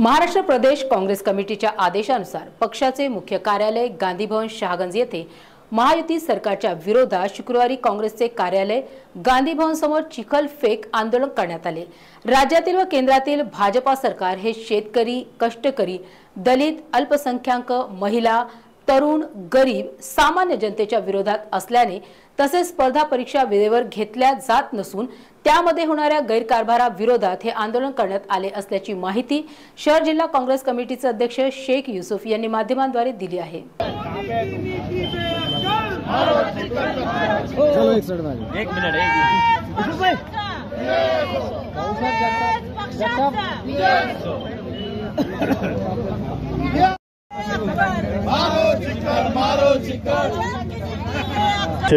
महाराष्ट्र प्रदेश काँग्रेस कमिटीच्या आदेशानुसार पक्षाचे मुख्य कार्यालय गांधीभवन शहागंज येथे महायुती सरकारच्या विरोधात शुक्रवारी काँग्रेसचे कार्यालय गांधीभवन समोर चिखल फेक आंदोलन करण्यात आले. राज्यातील व केंद्रातील भाजपा सरकार हे शेतकरी कष्टकरी दलित अल्पसंख्याक महिला तरुण गरीब सामान्य जनतेच्या विरोधात असल्याने तसेच स्पर्धा परीक्षा वेळेवर घेतल्या जात नसून त्यामध्ये होणाऱ्या गैरकारभाराविरोधात हे आंदोलन करण्यात आले असल्याची माहिती शहर जिल्हा काँग्रेस कमिटीचे अध्यक्ष शेख युसुफ यांनी माध्यमांद्वारे दिली आहे. एक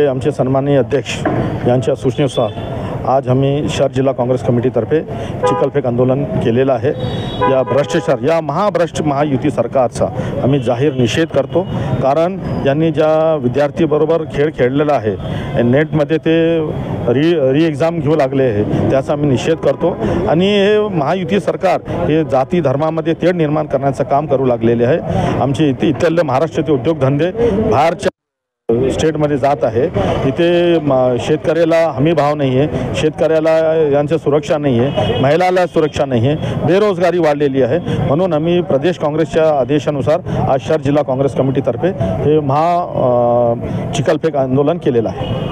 आमचे सन्माननीय अध्यक्ष यांच्या सूचनेनुसार आज आम्ही शहर जिल्हा काँग्रेस कमिटीतर्फे चिखलफेक आंदोलन केलेलं आहे. या भ्रष्टाचार या महाभ्रष्ट महायुती सरकारचा आम्ही जाहीर निषेध करतो. कारण यांनी ज्या विद्यार्थीबरोबर खेळ खेळलेला आहे नेटमध्ये ते री री एक्झाम घेऊ लागले आहे त्याचा आम्ही निषेध करतो. आणि हे महायुती सरकार हे जाती धर्मामध्ये तेढ निर्माण करण्याचं काम करू लागलेले आहे. आमचे इथे इथले महाराष्ट्राचे उद्योगधंदे बाहेरच्या स्टेटमध्ये जात आहे. इथे शेतकऱ्याला हमी भाव नाही आहे शेतकऱ्याला यांचं सुरक्षा नाही आहे महिलाला सुरक्षा नाही आहे बेरोजगारी वाढलेली आहे. म्हणून आम्ही प्रदेश काँग्रेसच्या आदेशानुसार आज शहर जिल्हा काँग्रेस कमिटीतर्फे हे महा चिकलफेक चिखलफेक आंदोलन केलेलं आहे.